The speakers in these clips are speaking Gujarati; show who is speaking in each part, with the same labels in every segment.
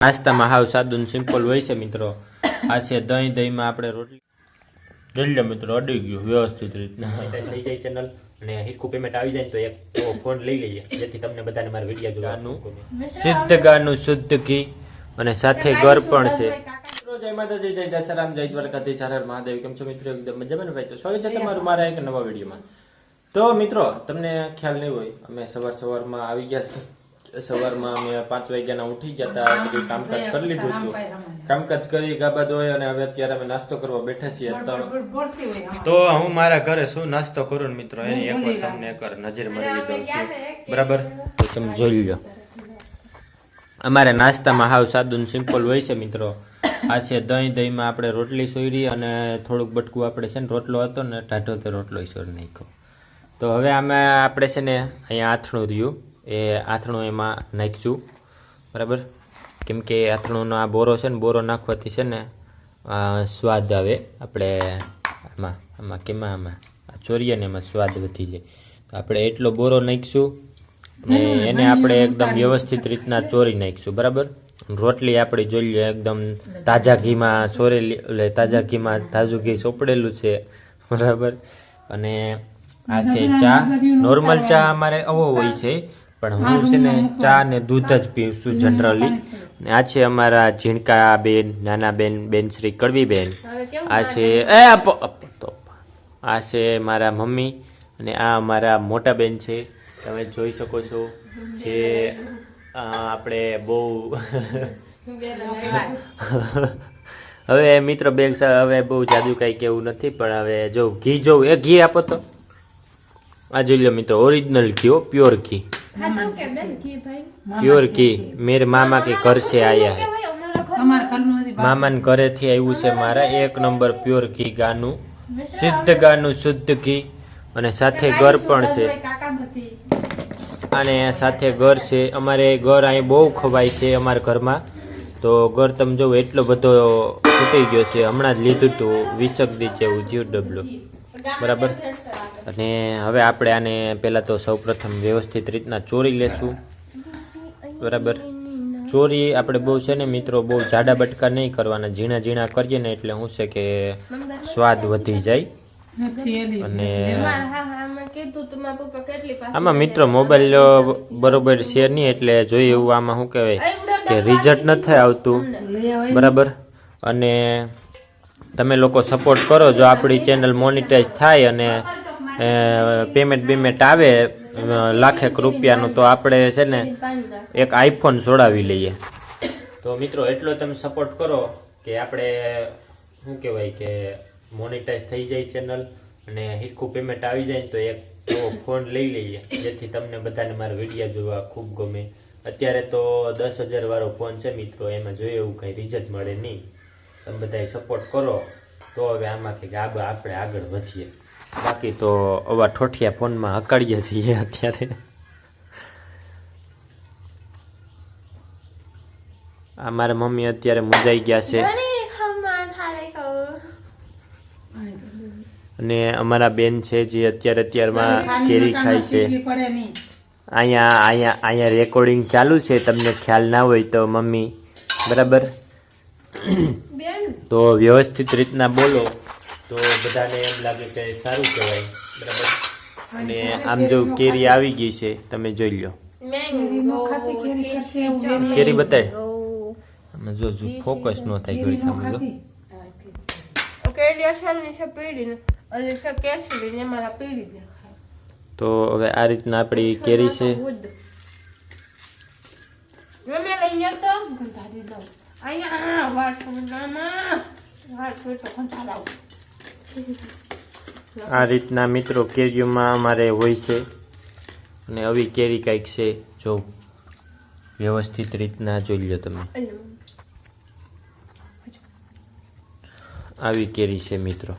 Speaker 1: નાસ્તામાં હાવ સાદું સિમ્પલ હોય છે મિત્રો. આ છે દહીં દહીંમાં આપણે રોટલી. જોઈ લો મિત્રો અડી ગયું વ્યવસ્થિત રીતના. થઈ જાય ચેનલ અને હિકુ પેમેન્ટ આવી જાય ને તો એક ફોન લઈ લઈએ. જેથી તમને બધાને મારા વીડિયો જોવાનું સિદ્ધ ગાનું શુદ્ધ ઘી અને સાથે ઘર પણ છે. જય માતાજી જય દશરામ જય દ્વારકાધીશ હર હર મહાદેવ. કેમ છો મિત્રો? એકદમ મજામાં ને ભાઈ? તો સ્વાગત છે તમારું મારા એક નવા વિડીયોમાં. તો મિત્રો તમને ખ્યાલ નહીં હોય અમે સવાર સવારમાં આવી ગયા છે સવારમાં અમે પાંચ વાગ્યાના ઉઠી ગયા હતા બધું કામકાજ કરી લીધું હતું. કામકાજ કરી ગાબાદ હોય અને હવે અત્યારે અમે નાસ્તો કરવા બેઠા છીએ. તો હું મારા ઘરે શું નાસ્તો કરું ને મિત્રો? એની એકવાર તમને એકવાર નજર મળી દઉં છું બરાબર? તો તમે જોઈ લો અમારે નાસ્તામાં હાવ સાદું સિમ્પલ હોય છે મિત્રો. આ છે દહીં દહીંમાં આપણે રોટલી સોયરી અને થોડુંક બટકું આપણે છે ને રોટલો હતો ને ટાઢો તે રોટલો સોરી નાખ્યો. તો હવે આમાં આપણે છે ને અહીંયા આથણું રહ્યું. એ આથણું એમાં નાખીશું બરાબર? કેમ કે આથણુંનો આ બોરો છે ને બોરો નાખવાથી છે ને સ્વાદ આવે. આપણે આમાં આમાં કેમાં આમાં? આ ચોરીએ ને એમાં સ્વાદ વધી જાય. તો આપણે એટલો બોરો નાખીશું ને એને આપણે એકદમ વ્યવસ્થિત રીતના ચોરી નાખીશું બરાબર? રોટલી આપણી જોઈ લઈએ એકદમ તાજા ઘીમાં ચોરેલી એટલે તાજા ઘીમાં તાજું ઘી સોપડેલું છે. બરાબર? અને આ છે ચા. નોર્મલ ચા અમારે આવો હોય છે. પણ હું છે ને ચા ને દૂધ જ પીઉં છું જનરલી. આ છે અમારા ઝીણકા બેન નાના બેન બેન શ્રી કડવી બેન. આ છે એ આ છે મારા મમ્મી અને આ અમારા મોટા બેન છે. તમે જોઈ શકો છો જે આપણે બહુ હવે મિત્ર બેગ હવે બહુ જાદુ કાંઈ કેવું નથી પણ હવે જો ઘી જોવું એ ઘી આપો તો. આ જોઈ લો મિત્રો ઓરિજિનલ ઘી હો પ્યોર ઘી. પ્યોર ઘી મેર મામા કે ઘર છે આયા હે. મામાને ઘરેથી આવ્યું છે મારા એક નંબર પ્યોર ઘી ગાનું. સિદ્ધ ગાનું શુદ્ધ ઘી અને સાથે ઘર પણ છે. અને સાથે ઘર છે. અમારે ઘર અહીં બહુ ખવાય છે અમારા ઘરમાં. તો ઘર તમે જોવો એટલો બધો તૂટી ગયો છે. હમણાં જ લીધું હતું વીસક દી જેવું થયું ડબલું. બરાબર? અને હવે આપણે આને પહેલાં તો સૌપ્રથમ વ્યવસ્થિત રીતના ચોરી લેશું. બરાબર? ચોરી આપણે બહુ છે ને મિત્રો બહુ જાડા બટકા નહીં કરવાના. ઝીણા ઝીણા કરીએ ને એટલે શું છે કે સ્વાદ વધી જાય. અને આમાં મિત્રો મોબાઈલ બરોબર છે નહીં એટલે જોઈએ એવું આમાં શું કહેવાય કે રિઝલ્ટ નથી આવતું. બરાબર? અને તમે લોકો સપોર્ટ કરો જો આપણી ચેનલ મોનિટાઈઝ થાય અને પેમેન્ટ બેમેન્ટ આવે લાખેક રૂપિયાનું, તો આપણે છે ને એક આઈફોન છોડાવી લઈએ. તો મિત્રો, એટલો તમે સપોર્ટ કરો કે આપણે, શું કહેવાય કે મોનિટાઈઝ થઈ જાય ચેનલ અને હિરખું પેમેન્ટ આવી જાય તો એક ફોન લઈ લઈએ. જેથી તમને બધાને મારા વીડિયો જોવા ખૂબ ગમે. અત્યારે તો દસ હજાર વાળો ફોન છે મિત્રો, એમાં જોઈએ એવું કંઈ રિઝલ્ટ મળે નહીં. તમે બધા સપોર્ટ કરો તો હવે આમાંથી આગળ આપણે આગળ વધીએ. બાકી તો આવા ઠોઠિયા ફોનમાં હકાડીએ છીએ અત્યારે. આ મારા મમ્મી અત્યારે મુંજાઈ ગયા છે. અને અમારા બેન છે જે અત્યારે અત્યારમાં કેરી ખાય છે. અહીંયા અહીંયા અહીંયા રેકોર્ડિંગ ચાલુ છે તમને ખ્યાલ ના હોય તો મમ્મી બરાબર? તો વ્યવસ્થિત રીતના બોલો. તો બધાને એમ લાગે કે સારું કહેવાય. બરાબર? અને આમ જો કેરી આવી ગઈ છે તમે જોઈ લો. કેરી બતાય. અમે જો ફોકસ ન થાય કોઈ સામે જો.
Speaker 2: કેરી અસલની છે પીળી ને અને છે કેસરી ને મારા પીળી દેખાય.
Speaker 1: તો હવે આ રીતના આપણી કેરી છે.
Speaker 2: અહીંયા
Speaker 1: આ રીતના મિત્રો કેરીઓમાં અમારે હોય છે અને આવી કેરી કાંઈક છે જો વ્યવસ્થિત રીતના જોઈ લો તમે. આવી કેરી છે મિત્રો.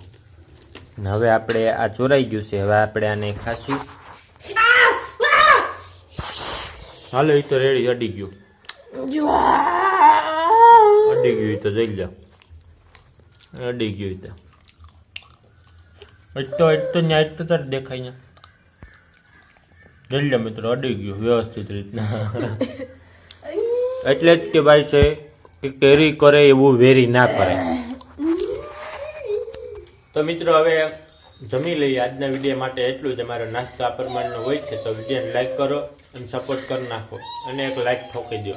Speaker 1: હવે આપણે આ ચોરાઈ ગયું છે હવે આપણે આને ખાશું. હાલો એ તો રેડી અડી ગયું. અડી ગયું તો જઈ લો અડી ગયું તો એટલો એટલો ન્યાય તો તાર દેખાય ને જઈ લો મિત્રો અડી ગયું વ્યવસ્થિત રીતના એટલે જ કે ભાઈ છે કે કેરી કરે એવું વેરી ના કરે તો મિત્રો, હવે જમી લઈએ આજના વીડિયો માટે એટલું જ. અમારો નાસ્તો આ પ્રમાણનો હોય છે, તો વિડીયોને લાઈક કરો અને સપોર્ટ કરી નાખો. અને એક લાઈક ઠોકી દો